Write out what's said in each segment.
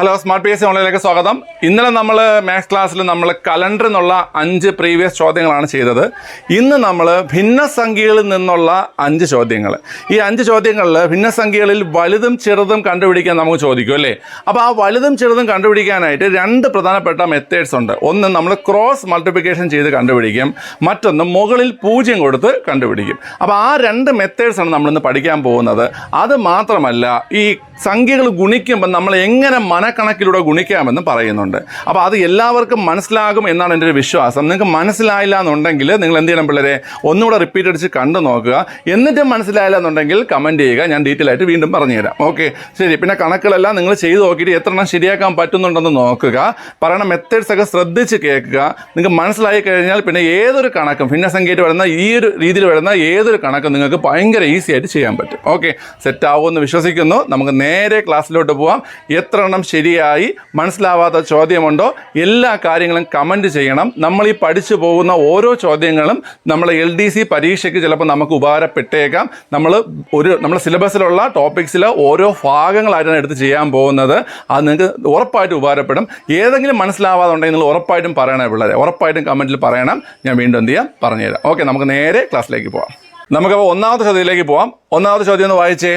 Hello smart P S C ഓൺലൈനിലേക്ക് സ്വാഗതം. ഇന്നലെ നമ്മൾ മാത്സ് ക്ലാസ്സിൽ നമ്മൾ കലണ്ടർ എന്നുള്ള അഞ്ച് പ്രീവിയസ് ചോദ്യങ്ങളാണ് ചെയ്തത്. ഇന്ന് നമ്മൾ ഭിന്നസംഖ്യകളിൽ നിന്നുള്ള അഞ്ച് ചോദ്യങ്ങൾ ഈ അഞ്ച് ചോദ്യങ്ങളിൽ ഭിന്നസംഖ്യകളിൽ വലുതും ചെറുതും കണ്ടുപിടിക്കാൻ നമുക്ക് ചോദിക്കും അല്ലേ? അപ്പോൾ ആ വലുതും ചെറുതും കണ്ടുപിടിക്കാനായിട്ട് രണ്ട് പ്രധാനപ്പെട്ട മെത്തേഡ്സ് ഉണ്ട്. ഒന്ന് നമ്മൾ ക്രോസ് മൾട്ടിപ്ലിക്കേഷൻ ചെയ്ത് കണ്ടുപിടിക്കും. മറ്റൊന്ന് മുകളിൽ പൂജ്യം കൊടുത്ത് കണ്ടുപിടിക്കും. അപ്പോൾ ആ രണ്ട് മെത്തേഡ്സ് ആണ് നമ്മളിന്ന് പഠിക്കാൻ പോകുന്നത്. അത് മാത്രമല്ല ഈ സംഖ്യകൾ ഗുണിക്കുമ്പോൾ നമ്മൾ എങ്ങനെ മനക്കണക്കിലൂടെ ഗുണിക്കാമെന്ന് പറയുന്നുണ്ട്. അപ്പോൾ അത് എല്ലാവർക്കും മനസ്സിലാകും എന്നാണ് എന്റെ ഒരു വിശ്വാസം. നിങ്ങൾക്ക് മനസ്സിലായില്ല എന്നുണ്ടെങ്കിൽ നിങ്ങൾ എന്ത് ചെയ്യണം പിള്ളേരെ? ഒന്നുകൂടെ റിപ്പീറ്റ് അടിച്ച് കണ്ടു നോക്കുക. എന്നിട്ടും മനസ്സിലായില്ല എന്നുണ്ടെങ്കിൽ കമന്റ് ചെയ്യുക. ഞാൻ ഡീറ്റെയിൽ ആയിട്ട് വീണ്ടും പറഞ്ഞുതരാം. ഓക്കെ ശരി. പിന്നെ കണക്കുകളെല്ലാം നിങ്ങൾ ചെയ്തു നോക്കിയിട്ട് എത്ര എണ്ണം ശരിയാക്കാൻ പറ്റുന്നുണ്ടെന്ന് നോക്കുക. പറയണ മെത്തേഡ്സ് ഒക്കെ ശ്രദ്ധിച്ച് കേൾക്കുക. നിങ്ങൾക്ക് മനസ്സിലായി കഴിഞ്ഞാൽ പിന്നെ ഏതൊരു കണക്കും ഭിന്നസംഖ്യയായിട്ട് വരുന്ന ഈ ഒരു രീതിയിൽ വരുന്ന ഏതൊരു കണക്കും നിങ്ങൾക്ക് ഭയങ്കര ഈസി ആയിട്ട് ചെയ്യാൻ പറ്റും. ഓക്കെ സെറ്റ് ആവുമെന്ന് വിശ്വസിക്കുന്നു. നമുക്ക് നേരെ ക്ലാസ്സിലോട്ട് പോവാം. എത്ര എണ്ണം ശരിയായി? മനസ്സിലാവാത്ത ചോദ്യമുണ്ടോ? എല്ലാ കാര്യങ്ങളും കമന്റ് ചെയ്യണം. നമ്മൾ ഈ പഠിച്ചു പോകുന്ന ഓരോ ചോദ്യങ്ങളും നമ്മൾ എൽ ഡി സി പരീക്ഷയ്ക്ക് ചിലപ്പോൾ നമുക്ക് ഉപകാരപ്പെട്ടേക്കാം. നമ്മൾ ഒരു നമ്മുടെ സിലബസിലുള്ള ടോപ്പിക്സിലെ ഓരോ ഭാഗങ്ങളായിട്ടാണ് എടുത്ത് ചെയ്യാൻ പോകുന്നത്. അത് നിങ്ങൾക്ക് ഉറപ്പായിട്ടും ഉപകാരപ്പെടും. ഏതെങ്കിലും മനസ്സിലാവാതെ ഉണ്ടെങ്കിൽ നിങ്ങൾ ഉറപ്പായിട്ടും പറയണേ പിള്ളേരെ. ഉറപ്പായിട്ടും കമന്റിൽ പറയണം. ഞാൻ വീണ്ടും എന്ത് ചെയ്യാം? പറഞ്ഞുതരാം. ഓക്കെ നമുക്ക് നേരെ ക്ലാസ്സിലേക്ക് പോവാം. നമുക്കപ്പോൾ ഒന്നാമത്തെ ചോദ്യത്തിലേക്ക് പോവാം. ഒന്നാമത്തെ ചോദ്യം ഒന്ന് വായിച്ചേ.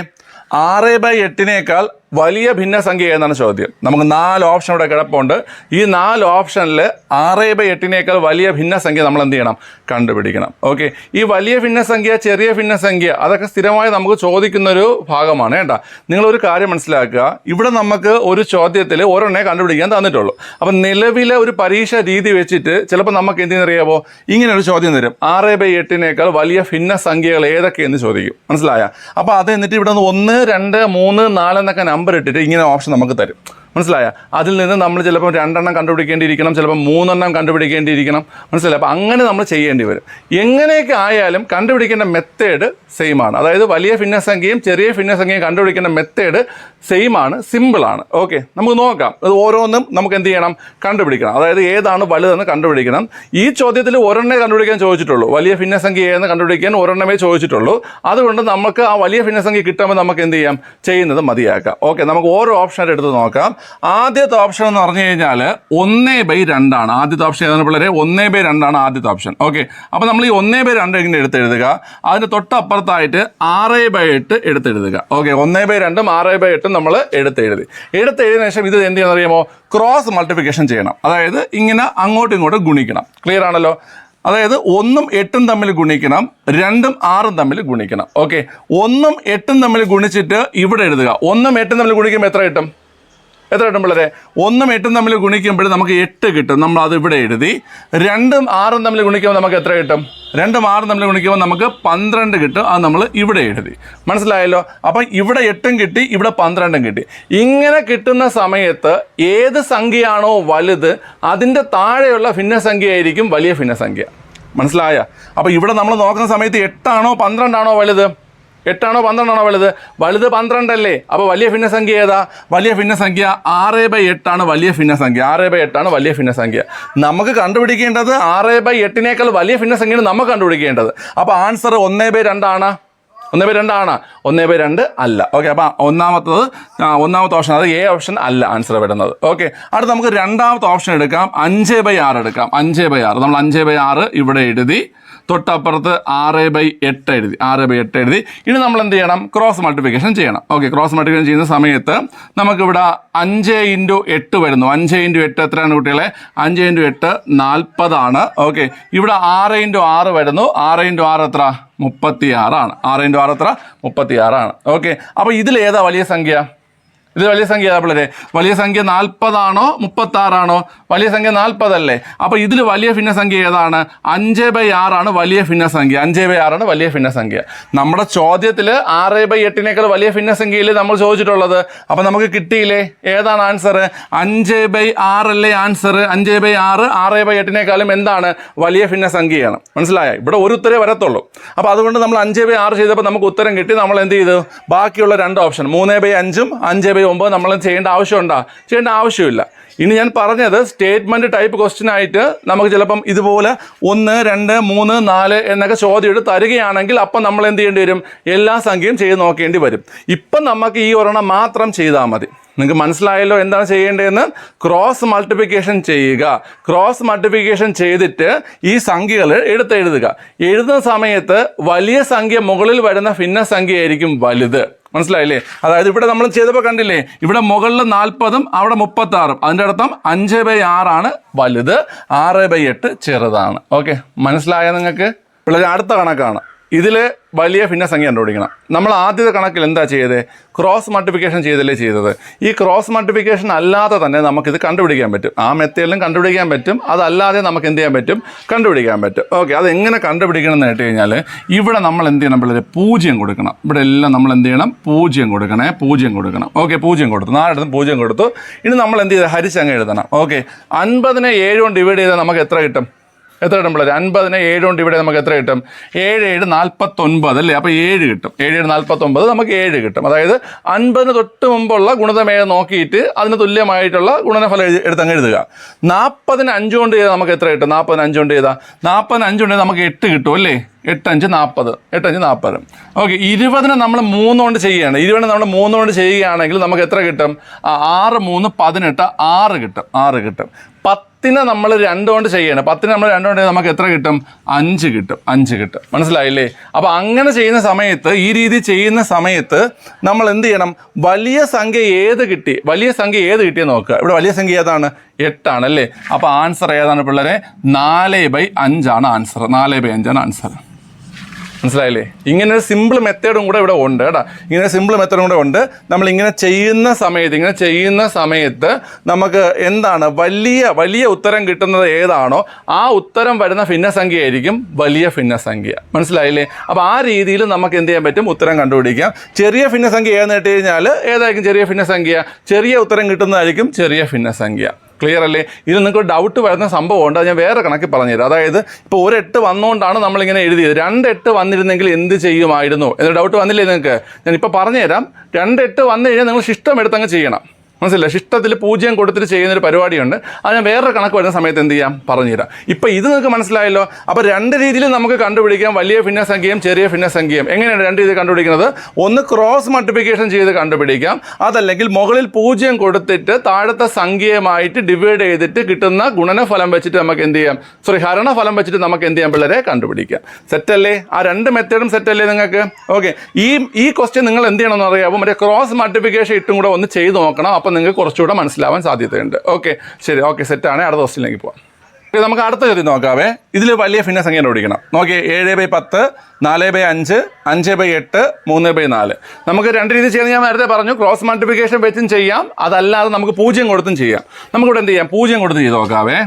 ആറ് ബൈ എട്ടിനേക്കാൾ വലിയ ഭിന്നസംഖ്യ ഏതാണ് ചോദ്യം. നമുക്ക് നാല് ഓപ്ഷൻ ഇവിടെ കിടപ്പുണ്ട്. ഈ നാല് ഓപ്ഷനിൽ ആറ് ബൈ എട്ടിനേക്കാൾ വലിയ ഭിന്നസംഖ്യ നമ്മൾ എന്ത് ചെയ്യണം? കണ്ടുപിടിക്കണം. ഓക്കെ ഈ വലിയ ഭിന്നസംഖ്യ ചെറിയ ഭിന്നസംഖ്യ അതൊക്കെ സ്ഥിരമായി നമുക്ക് ചോദിക്കുന്ന ഒരു ഭാഗമാണ് കേട്ടോ. നിങ്ങളൊരു കാര്യം മനസ്സിലാക്കുക. ഇവിടെ നമുക്ക് ഒരു ചോദ്യത്തിൽ ഓരോന്നെ കണ്ടുപിടിക്കാൻ തന്നിട്ടുള്ളൂ. അപ്പം നിലവിലെ ഒരു പരീക്ഷ രീതി വെച്ചിട്ട് ചിലപ്പോൾ നമുക്ക് എന്തെന്നറിയാമോ ഇങ്ങനെ ഒരു ചോദ്യം തരും. ആറ് ബൈ എട്ടിനേക്കാൾ വലിയ ഭിന്നസംഖ്യകൾ ഏതൊക്കെയെന്ന് ചോദിക്കും. മനസ്സിലായ? അപ്പോൾ അത് എന്നിട്ട് ഇവിടെ ഒന്ന് രണ്ട് മൂന്ന് നാല് എന്നൊക്കെ നമ്പർ ഇട്ടിട്ട് ഇങ്ങനെ ഓപ്ഷൻ നമുക്ക് തരും. മനസ്സിലായ? അതിൽ നിന്ന് നമ്മൾ ചിലപ്പോൾ രണ്ടെണ്ണം കണ്ടുപിടിക്കേണ്ടിയിരിക്കണം ചിലപ്പോൾ മൂന്നെണ്ണം കണ്ടുപിടിക്കേണ്ടിയിരിക്കണം. മനസ്സിലായി? അപ്പോൾ അങ്ങനെ നമ്മൾ ചെയ്യേണ്ടി വരും. എങ്ങനെയൊക്കെ ആയാലും കണ്ടുപിടിക്കേണ്ട മെത്തേഡ് സെയിം ആണ്. അതായത് വലിയ ഭിന്നസംഖ്യയും ചെറിയ ഭിന്നസംഖ്യയും കണ്ടുപിടിക്കേണ്ട മെത്തേഡ് സെയിം ആണ് സിമ്പിളാണ് ഓക്കെ നമുക്ക് നോക്കാം. അത് ഓരോന്നും നമുക്ക് എന്ത് ചെയ്യണം? കണ്ടുപിടിക്കണം. അതായത് ഏതാണ് വലുതെന്ന് കണ്ടുപിടിക്കണം. ഈ ചോദ്യത്തിൽ ഒരെണ്ണേ കണ്ടുപിടിക്കാൻ ചോദിച്ചിട്ടുള്ളൂ. വലിയ ഭിന്നസംഖ്യ ഏതെന്ന് കണ്ടുപിടിക്കാൻ ഒരെണ്ണമേ ചോദിച്ചിട്ടുള്ളൂ. അതുകൊണ്ട് നമുക്ക് ആ വലിയ ഭിന്നസംഖ്യ കിട്ടുമ്പോൾ നമുക്ക് എന്ത് ചെയ്യാം? ചെയ്യുന്നത് മതിയാക്കാം. ഓക്കെ നമുക്ക് ഓരോ ഓപ്ഷനായിട്ട് എടുത്ത് നോക്കാം. ആദ്യത്തെ ഓപ്ഷൻ എന്ന് പറഞ്ഞു കഴിഞ്ഞാൽ ഒന്നേ ബൈ രണ്ടാണ്. ആദ്യത്തെ ഓപ്ഷൻ ഏതാണ് പിള്ളേരെ? ഒന്നേ ബൈ രണ്ടാണ് ആദ്യത്തെ ഓപ്ഷൻ ഓക്കെ അപ്പോൾ നമ്മൾ ഈ ഒന്നേ ബൈ രണ്ട് ഇങ്ങനെ എടുത്തെഴുതുക? അതിന് തൊട്ടപ്പുറത്തായിട്ട് ആറ് ബൈ എട്ട് എടുത്തെഴുതുക. ഓക്കെ ഒന്നേ ബൈ രണ്ടും ആറ് ബൈ എട്ടും നമ്മൾ എടുത്തെഴുതി. എടുത്തെഴുതിയ ശേഷം ഇത് എന്ത് ചെയ്യണം അറിയാമോ? ക്രോസ് മൾട്ടിപ്ലിക്കേഷൻ ചെയ്യണം. അതായത് ഇങ്ങനെ അങ്ങോട്ടും ഇങ്ങോട്ടും ഗുണിക്കണം. ക്ലിയർ ആണല്ലോ? അതായത് ഒന്നും എട്ടും തമ്മിൽ ഗുണിക്കണം രണ്ടും ആറും തമ്മിൽ ഗുണിക്കണം. ഓക്കെ ഒന്നും എട്ടും തമ്മിൽ ഗുണിച്ചിട്ട് ഇവിടെ എഴുതുക. ഒന്നും എട്ടും തമ്മിൽ ഗുണിക്കുമ്പോൾ എത്ര കിട്ടും? എത്ര കിട്ടും പിള്ളേരെ? ഒന്നും എട്ടും തമ്മിൽ ഗുണിക്കുമ്പോൾ നമുക്ക് എട്ട് കിട്ടും. നമ്മൾ അത് ഇവിടെ എഴുതി. രണ്ടും ആറും തമ്മിൽ ഗുണിക്കുമ്പോൾ നമുക്ക് എത്ര കിട്ടും? രണ്ടും ആറും തമ്മിൽ ഗുണിക്കുമ്പോൾ നമുക്ക് പന്ത്രണ്ട് കിട്ടും. അത് നമ്മൾ ഇവിടെ എഴുതി. മനസ്സിലായല്ലോ? അപ്പം ഇവിടെ എട്ടും കിട്ടി ഇവിടെ പന്ത്രണ്ടും കിട്ടി. ഇങ്ങനെ കിട്ടുന്ന സമയത്ത് ഏത് സംഖ്യയാണോ വലുത് അതിന്റെ താഴെയുള്ള ഭിന്നസംഖ്യ ആയിരിക്കും വലിയ ഭിന്നസംഖ്യ. മനസ്സിലായ? അപ്പോൾ ഇവിടെ നമ്മൾ നോക്കുന്ന സമയത്ത് എട്ടാണോ പന്ത്രണ്ടാണോ വലുത്? എട്ടാണോ പന്ത്രണ്ടാണോ വലുത്? വലുത് പന്ത്രണ്ടല്ലേ? അപ്പോൾ വലിയ ഭിന്നസംഖ്യ ഏതാ? വലിയ ഭിന്നസംഖ്യ ആറ് ബൈ എട്ടാണ് വലിയ ഭിന്നസംഖ്യ. ആറ് ബൈ എട്ടാണ് വലിയ ഭിന്നസംഖ്യ. നമുക്ക് കണ്ടുപിടിക്കേണ്ടത് ആറ് ബൈ എട്ടിനേക്കാൾ വലിയ ഭിന്നസംഖ്യയാണ് നമുക്ക് കണ്ടുപിടിക്കേണ്ടത്. അപ്പോൾ ആൻസർ ഒന്നേ ബൈ രണ്ടാണ്. ഒന്നേ ബൈ രണ്ടാണ്. ഒന്നേ ബൈ രണ്ട് അല്ല. ഓക്കെ അപ്പം ഒന്നാമത്തത് ഒന്നാമത്തെ ഓപ്ഷൻ അത് എ ഓപ്ഷൻ അല്ല ആൻസർ വരുന്നത്. ഓക്കെ അടുത്ത് നമുക്ക് രണ്ടാമത്തെ ഓപ്ഷൻ എടുക്കാം. അഞ്ച് ബൈ ആറ് എടുക്കാം. അഞ്ച് ബൈ ആറ്. നമ്മൾ അഞ്ച് ബൈ ആറ് ഇവിടെ എഴുതി തൊട്ടപ്പുറത്ത് ആറ് ബൈ എട്ട് എഴുതി. ആറ് ബൈ എട്ട് എഴുതി. ഇനി നമ്മൾ എന്ത് ചെയ്യണം? ക്രോസ് മൾട്ടിപ്ലിക്കേഷൻ ചെയ്യണം. ഓക്കെ ക്രോസ് മൾട്ടിപ്ലിക്കേഷൻ ചെയ്യുന്ന സമയത്ത് നമുക്കിവിടെ അഞ്ച് ഇന്റു എട്ട് വരുന്നു. അഞ്ച് ഇന്റു എട്ട് എത്രയാണ് കുട്ടികളെ? അഞ്ച് ഇന്റു എട്ട് നാൽപ്പതാണ്. ഓക്കെ ഇവിടെ ആറ് ഇന്റു ആറ് വരുന്നു. ആറ് ഇന്റു ആറ് എത്ര? മുപ്പത്തി ആറാണ് ആറ് ഇന്റു ആറ് എത്ര? മുപ്പത്തി ആറാണ് ഓക്കെ അപ്പോൾ ഇതിലേതാ വലിയ സംഖ്യ? ഇത് വലിയ സംഖ്യ ഏതാപ്പിളരെ വലിയ സംഖ്യ നാൽപ്പതാണോ മുപ്പത്താറാണോ? വലിയ സംഖ്യ നാൽപ്പതല്ലേ? അപ്പോൾ ഇതിൽ വലിയ ഭിന്നസംഖ്യ ഏതാണ്? അഞ്ച് ബൈ ആറാണ് വലിയ ഭിന്നസംഖ്യ. അഞ്ച് ബൈ ആറാണ് വലിയ ഭിന്നസംഖ്യ. നമ്മുടെ ചോദ്യത്തിൽ ആറ് ബൈ എട്ടിനേക്കാൾ വലിയ ഭിന്നസംഖ്യയിൽ നമ്മൾ ചോദിച്ചിട്ടുള്ളത്? അപ്പോൾ നമുക്ക് കിട്ടിയില്ലേ? ഏതാണ് ആൻസർ അഞ്ച് ബൈ ആറല്ലേ ആൻസർ അഞ്ച് ബൈ ആറ് ആറ് ബൈ എട്ടിനേക്കാളും എന്താണ്? വലിയ ഭിന്നസംഖ്യയാണ്. മനസ്സിലായ? ഇവിടെ ഒരു ഉത്തരേ വരത്തുള്ളൂ. അപ്പോൾ അതുകൊണ്ട് നമ്മൾ അഞ്ച് ബൈ ആറ് ചെയ്തപ്പോൾ നമുക്ക് ഉത്തരം കിട്ടി. നമ്മൾ എന്ത് ചെയ്തു? ബാക്കിയുള്ള രണ്ട് ഓപ്ഷൻ. മൂന്ന് ബൈ അഞ്ചും അഞ്ച് ബൈ ഒമ്പത് നമ്മൾ ചെയ്യേണ്ട ആവശ്യമുണ്ടോ? ചെയ്യേണ്ട ആവശ്യമില്ല. ഇനി ഞാൻ പറഞ്ഞത് സ്റ്റേറ്റ്മെന്റ് ടൈപ്പ് ക്വസ്റ്റ്യൻ ആയിട്ട് നമുക്ക് ചിലപ്പം ഇതുപോലെ ഒന്ന് രണ്ട് മൂന്ന് നാല് എന്നൊക്കെ ചോദ്യം എടുത്ത് തരികയാണെങ്കിൽ അപ്പം നമ്മൾ എന്ത് ചെയ്യേണ്ടി വരും? എല്ലാ സംഖ്യയും ചെയ്ത് നോക്കേണ്ടി വരും. ഇപ്പം നമുക്ക് ഈ ഒരെണ്ണം മാത്രം ചെയ്താൽ മതി. നിങ്ങൾക്ക് മനസ്സിലായല്ലോ എന്താണ് ചെയ്യേണ്ടതെന്ന്? ക്രോസ് മൾട്ടിപ്ലിക്കേഷൻ ചെയ്യുക. ക്രോസ് മൾട്ടിപ്ലിക്കേഷൻ ചെയ്തിട്ട് ഈ സംഖ്യകൾ എടുത്തെഴുതുക. എഴുതുന്ന സമയത്ത് വലിയ സംഖ്യ മുകളിൽ വരുന്ന ഭിന്ന സംഖ്യയായിരിക്കും വലുത്. മനസ്സിലായില്ലേ? അതായത് ഇവിടെ നമ്മൾ ചെയ്തപ്പോൾ കണ്ടില്ലേ? ഇവിടെ മുകളിൽ നാൽപ്പതും അവിടെ മുപ്പത്തി ആറും അതിന്റെ അർത്ഥം അഞ്ച് ബൈ ആറാണ് വലുത് ആറ് ബൈ എട്ട് ചെറുതാണ്. ഓക്കെ? മനസ്സിലായ നിങ്ങൾക്ക്? പിള്ളേർ അടുത്ത കണക്കാണ്. ഇതിൽ വലിയ ഭിന്നസംഖ്യ കണ്ടുപിടിക്കണം. നമ്മൾ ആദ്യത്തെ കണക്കിൽ എന്താ ചെയ്തത് ക്രോസ് മൾട്ടിപ്ലിക്കേഷൻ ചെയ്തല്ലേ ചെയ്തത്. ഈ ക്രോസ് മൾട്ടിപ്ലിക്കേഷൻ അല്ലാതെ തന്നെ നമുക്കിത് കണ്ടുപിടിക്കാൻ പറ്റും. ആ മെത്തേഡിലും കണ്ടുപിടിക്കാൻ പറ്റും. അതല്ലാതെ നമുക്ക് എന്ത് ചെയ്യാൻ പറ്റും? കണ്ടുപിടിക്കാൻ പറ്റും. ഓക്കെ അത് എങ്ങനെ കണ്ടുപിടിക്കണം എന്ന് കേട്ട് കഴിഞ്ഞാൽ ഇവിടെ നമ്മൾ എന്ത് ചെയ്യണം? പിള്ളേർ പൂജ്യം കൊടുക്കണം. ഇവിടെ എല്ലാം നമ്മൾ എന്ത് ചെയ്യണം? പൂജ്യം കൊടുക്കണേ പൂജ്യം കൊടുക്കണം. ഓക്കെ പൂജ്യം കൊടുത്തു. നാലിടത്തും പൂജ്യം കൊടുത്തു. ഇനി നമ്മൾ എന്ത് ചെയ്ത്? ഹരിച്ചങ്ങ് എഴുതണം. ഓക്കെ അൻപതിനെ ഏഴ് കൊണ്ട് ഡിവൈഡ് ചെയ്താൽ നമുക്ക് എത്ര കിട്ടും? എത്ര കിട്ടും പിള്ളേർ അൻപതിന് ഏഴ് കൊണ്ട് ഇവിടെ നമുക്ക് എത്ര കിട്ടും? ഏഴ് ഏഴ് നാൽപ്പത്തൊൻപത് അല്ലേ? അപ്പോൾ ഏഴ് കിട്ടും. ഏഴ് ഏഴ് നാൽപ്പത്തൊമ്പത് നമുക്ക് ഏഴ് കിട്ടും. അതായത് അൻപതിന് തൊട്ട് മുമ്പുള്ള ഗുണതമേഖല നോക്കിയിട്ട് അതിന് തുല്യമായിട്ടുള്ള ഗുണനഫലം എഴുതി എടുത്തങ്ങ് എഴുതുക. നാൽപ്പതിന് അഞ്ച് കൊണ്ട് ചെയ്താൽ നമുക്ക് എത്ര കിട്ടും? നാൽപ്പതിന് അഞ്ച് കൊണ്ട് ചെയ്താൽ നാൽപ്പതിന് അഞ്ച് കൊണ്ട് നമുക്ക് എട്ട് കിട്ടും അല്ലേ? എട്ടഞ്ച് നാൽപ്പത് എട്ടഞ്ച് നാൽപ്പത് ഓക്കെ ഇരുപതിന് നമ്മൾ മൂന്ന് കൊണ്ട് ചെയ്യുകയാണ്. ഇരുപതിന് നമ്മൾ മൂന്ന് കൊണ്ട് ചെയ്യുകയാണെങ്കിൽ നമുക്ക് എത്ര കിട്ടും? ആറ് മൂന്ന് പതിനെട്ട് ആറ് കിട്ടും. ആറ് കിട്ടും. പത്തിന് നമ്മൾ രണ്ട് കൊണ്ട് ചെയ്യണം. പത്തിന് നമ്മൾ രണ്ട് കൊണ്ട് നമുക്ക് എത്ര കിട്ടും? അഞ്ച് കിട്ടും. അഞ്ച് കിട്ടും. മനസ്സിലായില്ലേ? അപ്പോൾ അങ്ങനെ ചെയ്യുന്ന സമയത്ത് ഈ രീതി ചെയ്യുന്ന സമയത്ത് നമ്മൾ എന്ത് ചെയ്യണം? വലിയ സംഖ്യ ഏത് കിട്ടി? വലിയ സംഖ്യ ഏത് കിട്ടിയെന്ന് നോക്കുക. ഇവിടെ വലിയ സംഖ്യ ഏതാണ്? എട്ടാണ് അല്ലേ? അപ്പോൾ ആൻസർ ഏതാണ് പിള്ളേരെ? നാല് ബൈ അഞ്ചാണ് ആൻസർ നാല് ബൈ അഞ്ചാണ് ആൻസർ മനസ്സിലായില്ലേ? ഇങ്ങനെ ഒരു സിമ്പിൾ മെത്തേഡും കൂടെ ഇവിടെ ഉണ്ട് കേട്ടോ. ഇങ്ങനെ സിമ്പിൾ മെത്തേഡും കൂടെ ഉണ്ട്. നമ്മൾ ഇങ്ങനെ ചെയ്യുന്ന സമയത്ത് ഇങ്ങനെ ചെയ്യുന്ന സമയത്ത് നമുക്ക് എന്താണ്? വലിയ വലിയ ഉത്തരം കിട്ടുന്നത് ഏതാണോ ആ ഉത്തരം വരുന്ന ഭിന്നസംഖ്യ ആയിരിക്കും വലിയ ഭിന്നസംഖ്യ. മനസ്സിലായില്ലേ? അപ്പോൾ ആ രീതിയിൽ നമുക്ക് എന്ത് ചെയ്യാൻ പറ്റും? ഉത്തരം കണ്ടുപിടിക്കാം. ചെറിയ ഭിന്നസംഖ്യ ഏതെന്ന് ഇട്ട് കഴിഞ്ഞാൽ ഏതായിരിക്കും ചെറിയ ഭിന്നസംഖ്യ? ചെറിയ ഉത്തരം കിട്ടുന്നതായിരിക്കും ചെറിയ ഭിന്നസംഖ്യ. ക്ലിയർ അല്ലേ? ഇത് നിങ്ങൾക്ക് ഡൗട്ട് വരുന്ന സംഭവമുണ്ട് അത് ഞാൻ വേറെ കണക്കിൽ പറഞ്ഞുതരാം. അതായത് ഇപ്പോൾ ഒരു എട്ട് വന്നുകൊണ്ടാണ് നമ്മളിങ്ങനെ എഴുതിയത്. രണ്ട് എട്ട് വന്നിരുന്നെങ്കിൽ എന്ത് ചെയ്യുമായിരുന്നു? എന്ന ഡൗട്ട് വന്നില്ലേ നിങ്ങൾക്ക്? ഞാൻ ഇപ്പോൾ പറഞ്ഞുതരാം. രണ്ട് എട്ട് വന്നു കഴിഞ്ഞാൽ നിങ്ങൾ ശിഷ്ടം എടുത്തങ്ങ് ചെയ്യണം. മനസ്സിലായി ശിഷ്ടത്തിൽ പൂജ്യം കൊടുത്തിട്ട് ചെയ്യുന്നൊരു പരിപാടിയുണ്ട്. അത് ഞാൻ വേറൊരു കണക്ക് വരുന്ന സമയത്ത് എന്ത് ചെയ്യാം? പറഞ്ഞുതരാം. ഇപ്പം ഇത് നിങ്ങൾക്ക് മനസ്സിലായല്ലോ? അപ്പോൾ രണ്ട് രീതിയിൽ നമുക്ക് കണ്ടുപിടിക്കാം. വലിയ ഭിന്നസംഖ്യയും ചെറിയ ഭിന്നസംഖ്യയും എങ്ങനെയാണ് രണ്ട് രീതി കണ്ടുപിടിക്കുന്നത്? ഒന്ന് ക്രോസ് മൾട്ടിപ്ലിക്കേഷൻ ചെയ്ത് കണ്ടുപിടിക്കാം. അതല്ലെങ്കിൽ മുകളിൽ പൂജ്യം കൊടുത്തിട്ട് താഴത്തെ സംഖ്യയുമായിട്ട് ഡിവൈഡ് ചെയ്തിട്ട് കിട്ടുന്ന ഗുണനഫലം വെച്ചിട്ട് നമുക്ക് എന്ത് ചെയ്യാം? സോറി ഹരണഫലം വെച്ചിട്ട് നമുക്ക് എന്ത് ചെയ്യാം പിള്ളേരെ കണ്ടുപിടിക്കാം. സെറ്റല്ലേ ആ രണ്ട് മെത്തേഡും സെറ്റല്ലേ നിങ്ങൾക്ക്? ഓക്കെ ഈ ഈ ക്വസ്റ്റ്യൻ നിങ്ങൾ എന്ത് ചെയ്യണമെന്ന് അറിയാമോ മറ്റേ ക്രോസ് മൾട്ടിപ്ലിക്കേഷൻ ഇട്ടും കൂടെ ഒന്ന് ചെയ്ത് നോക്കണം. അപ്പോൾ നിങ്ങൾക്ക് കുറച്ചുകൂടെ മനസ്സിലാവാൻ സാധ്യതയുണ്ട്. ഓക്കെ ശരി ഓക്കെ സെറ്റാണ് അടുത്ത ക്വസ്റ്റിനിലേക്ക് പോകാം നമുക്ക് അടുത്ത ചോദ്യം നോക്കാവേ. ഇതിൽ വലിയ ഭിന്നസംഖ്യ കണ്ടുപിടിക്കണം. നോക്കിയേ ഏഴ് ബൈ പത്ത് നാല് ബൈ അഞ്ച് അഞ്ച് ബൈ എട്ട് മൂന്ന് ബൈ നാല്. നമുക്ക് രണ്ട് രീതി ചെയ്യാൻ ഞാൻ നേരത്തെ പറഞ്ഞു ക്രോസ് മൾട്ടിപ്ലിക്കേഷൻ വെച്ചും ചെയ്യാം. അതല്ലാതെ നമുക്ക് പൂജ്യം കൊടുത്തും ചെയ്യാം. നമുക്കിവിടെ എന്ത് ചെയ്യാം? പൂജ്യം കൊടുത്ത് ചെയ്ത് നോക്കാവേ.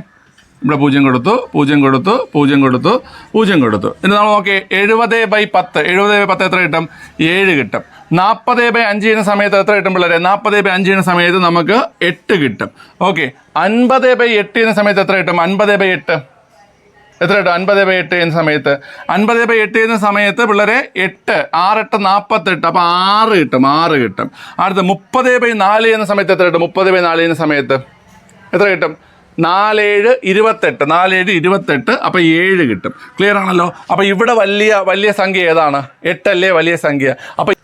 ഇവിടെ പൂജ്യം കൊടുത്തു പൂജ്യം കൊടുത്തു പൂജ്യം കൊടുത്തു പൂജ്യം കൊടുത്തു. എന്നിട്ട് നമ്മൾ നോക്കിയേ എഴുപത് ബൈ പത്ത് എഴുപത് ബൈ പത്ത് എത്ര കിട്ടും? ഏഴ് കിട്ടും. നാൽപ്പത് ബൈ അഞ്ച് ചെയ്യുന്ന സമയത്ത് എത്ര കിട്ടും പിള്ളേരെ? നാൽപ്പത് ബൈ അഞ്ച് ചെയ്യുന്ന സമയത്ത് നമുക്ക് എട്ട് കിട്ടും. ഓക്കെ. അൻപത് ബൈ എട്ട് ചെയ്യുന്ന സമയത്ത് എത്ര കിട്ടും? അൻപത് ബൈ എട്ട്. എത്ര കിട്ടും? അൻപത് ബൈ എട്ട് ചെയ്യുന്ന സമയത്ത്. അൻപത് ബൈ എട്ട് ചെയ്യുന്ന സമയത്ത് പിള്ളേരെ എട്ട് ആറെട്ട് നാൽപ്പത്തെട്ട് അപ്പോൾ ആറ് കിട്ടും ആറ് കിട്ടും. അടുത്ത് മുപ്പത് ബൈ നാല് ചെയ്യുന്ന സമയത്ത് എത്ര കിട്ടും? മുപ്പത് ബൈ നാല് ചെയ്യുന്ന സമയത്ത് എത്ര കിട്ടും? നാലേഴ് ഇരുപത്തെട്ട്. നാലേഴ് ഇരുപത്തെട്ട് അപ്പോൾ ഏഴ് കിട്ടും. ക്ലിയർ ആണല്ലോ? അപ്പോൾ ഇവിടെ വലിയ വലിയ സംഖ്യ ഏതാണ്? എട്ടല്ലേ വലിയ സംഖ്യ. അപ്പോൾ